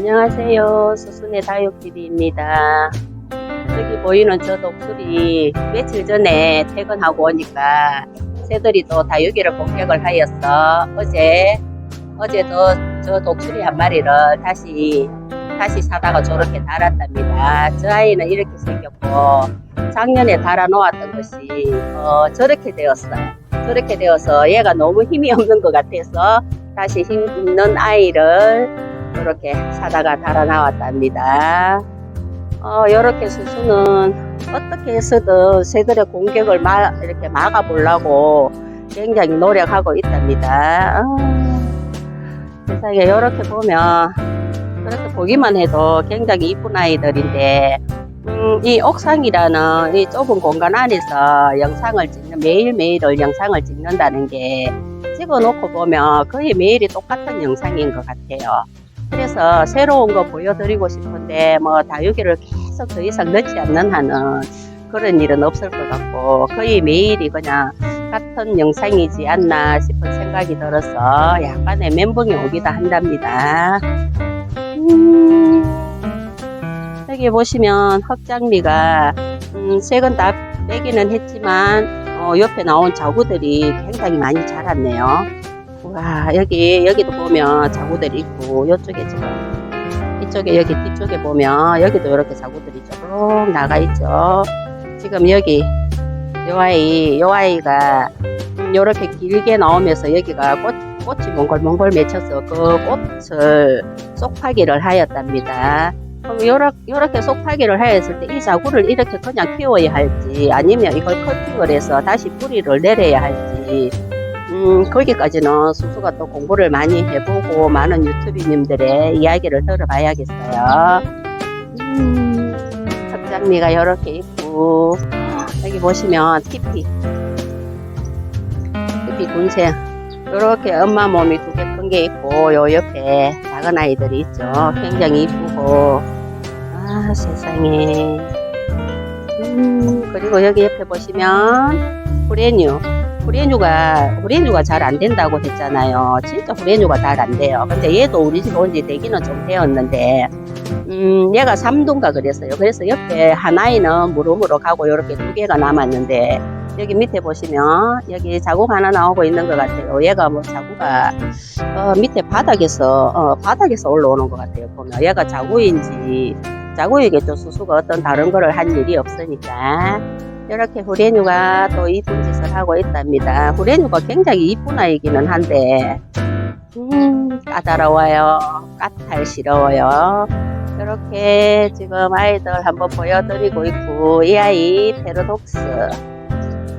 안녕하세요. 수순의 다육TV입니다. 여기 보이는 저 독수리 며칠 전에 퇴근하고 오니까 새들이 또 다육이를 공격을 하였어. 어제, 어제도 저 독수리 한 마리를 다시, 다시 사다가 저렇게 달았답니다. 저 아이는 이렇게 생겼고, 작년에 달아놓았던 것이, 어, 저렇게 되었어요. 저렇게 되어서 얘가 너무 힘이 없는 것 같아서 다시 힘 있는 아이를 이렇게 사다가 달아 나왔답니다. 어, 이렇게 수수는 어떻게 해서든 새들의 공격을 막 이렇게 막아 보려고 굉장히 노력하고 있답니다. 아, 세상에 이렇게 보면 그렇게 보기만 해도 굉장히 이쁜 아이들인데 음, 이 옥상이라는 이 좁은 공간 안에서 영상을 찍는 매일매일을 영상을 찍는다는 게 찍어놓고 보면 거의 매일이 똑같은 영상인 것 같아요. 그래서 새로운 거 보여드리고 싶은데 뭐 다육이를 계속 더 이상 넣지 않는 한은 그런 일은 없을 것 같고 거의 매일이 그냥 같은 영상이지 않나 싶은 생각이 들어서 약간의 멘붕이 오기도 한답니다. 음, 여기 보시면 흑장미가 음, 색은 다 빼기는 했지만 어, 옆에 나온 자구들이 굉장히 많이 자랐네요. 와 여기 여기도 보면 자구들이 있고 이쪽에 지금 이쪽에 여기 뒤쪽에 보면 여기도 이렇게 자구들이 쭉 나가 있죠. 지금 여기 요 아이 요 아이가 이렇게 길게 나오면서 여기가 꽃 꽃이 몽골몽골 맺혀서 그 꽃을 쏙파기를 하였답니다. 그럼 요렇게, 요렇게 쏙파기를 하였을 때 이 자구를 이렇게 그냥 키워야 할지 아니면 이걸 커팅을 해서 다시 뿌리를 내려야 할지 음, 거기까지는 수수가 또 공부를 많이 해보고 많은 유튜브님들의 이야기를 들어봐야겠어요. 음, 흑장미가 이렇게 있고 여기 보시면 티피 티피 군생 이렇게 엄마 몸이 두 개 큰 게 있고 요 옆에 작은 아이들이 있죠. 굉장히 이쁘고 아 세상에 음, 그리고 여기 옆에 보시면 후레뉴 후레뉴가 후레뉴가 잘 안 된다고 했잖아요. 진짜 후레뉴가 잘 안 돼요. 근데 얘도 우리 집 온 지 되기는 좀 되었는데 음, 얘가 3두인가 그랬어요. 그래서 옆에 하나이는 무릎으로 가고 이렇게 두 개가 남았는데 여기 밑에 보시면 여기 자국 하나 나오고 있는 것 같아요. 얘가 뭐 자구가 어, 밑에 바닥에서 어, 바닥에서 올라오는 것 같아요. 보면 얘가 자구인지 자구이겠죠. 수수가 어떤 다른 거를 한 일이 없으니까 이렇게 후레뉴가 또 이쁜 짓을 하고 있답니다. 후레뉴가 굉장히 이쁜 아이기는 한데 음, 까다로워요. 까탈스러워요. 이렇게 지금 아이들 한번 보여드리고 있고 이 아이 페로독스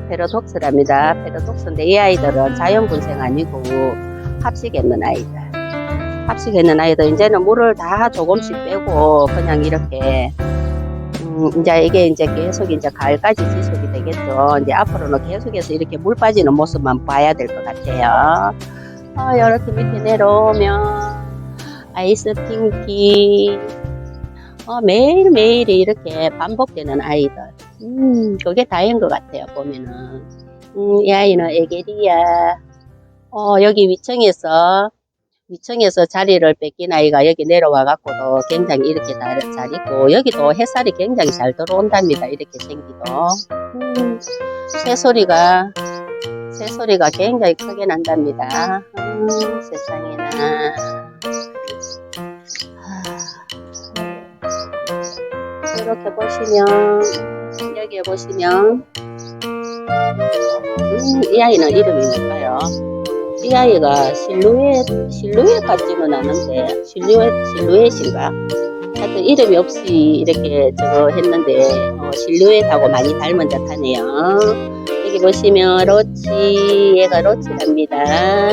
페로독스랍니다. 페로독스인데 이 아이들은 자연분생 아니고 합식했는 아이들. 합식했는 아이들 이제는 물을 다 조금씩 빼고 그냥 이렇게 음, 이제 이게 이제 계속 이제 가을까지 지속이 되겠죠. 이제 앞으로는 계속해서 이렇게 물 빠지는 모습만 봐야 될 것 같아요. 어, 이렇게 밑에 내려오면 아이스 핑키 어, 매일매일이 이렇게 반복되는 아이들. 음, 그게 다인 것 같아요, 보면은. 음, 이 아이는 에게리아. 어, 여기 위층에서, 위층에서 자리를 뺏긴 아이가 여기 내려와갖고도 굉장히 이렇게 잘, 잘 있고, 여기도 햇살이 굉장히 잘 들어온답니다, 이렇게 생기도. 음, 새소리가, 새소리가 굉장히 크게 난답니다. 음, 세상에나. 이렇게 보시면 여기에 보시면 음, 이 아이는 이름이 뭘까요? 이 아이가 실루엣 실루엣 같지는 않은데 실루엣 실루엣인가? 하여튼 이름이 없이 이렇게 저거 했는데 어, 실루엣하고 많이 닮은 듯 하네요. 여기 보시면 로치 얘가 로치랍니다.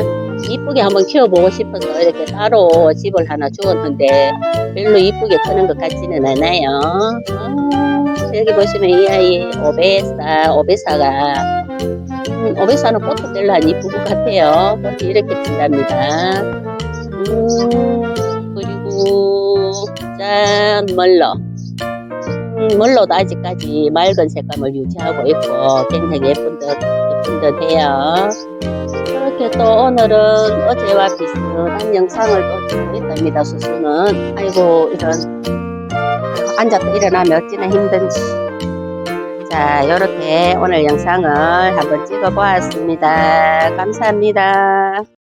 이쁘게 한번 키워보고 싶어서 이렇게 따로 집을 하나 주었는데 별로 이쁘게 크는 것 같지는 않아요. 아, 여기 보시면 이 아이 오베사, 오베사가 음, 오베사는 꽃도 별로 안것 같아요. 이렇게 핀답니다. 음, 그리고 짠 멀러. 음, 멀러도 아직까지 맑은 색감을 유지하고 있고 굉장히 예쁜 듯 예쁜 듯해요. 이렇게 또 오늘은 어제와 비슷한 영상을 또 찍고 있답니다. 수수는 아이고 이런 앉았다 일어나면 어찌나 힘든지. 자, 이렇게 오늘 영상을 한번 찍어 보았습니다. 감사합니다.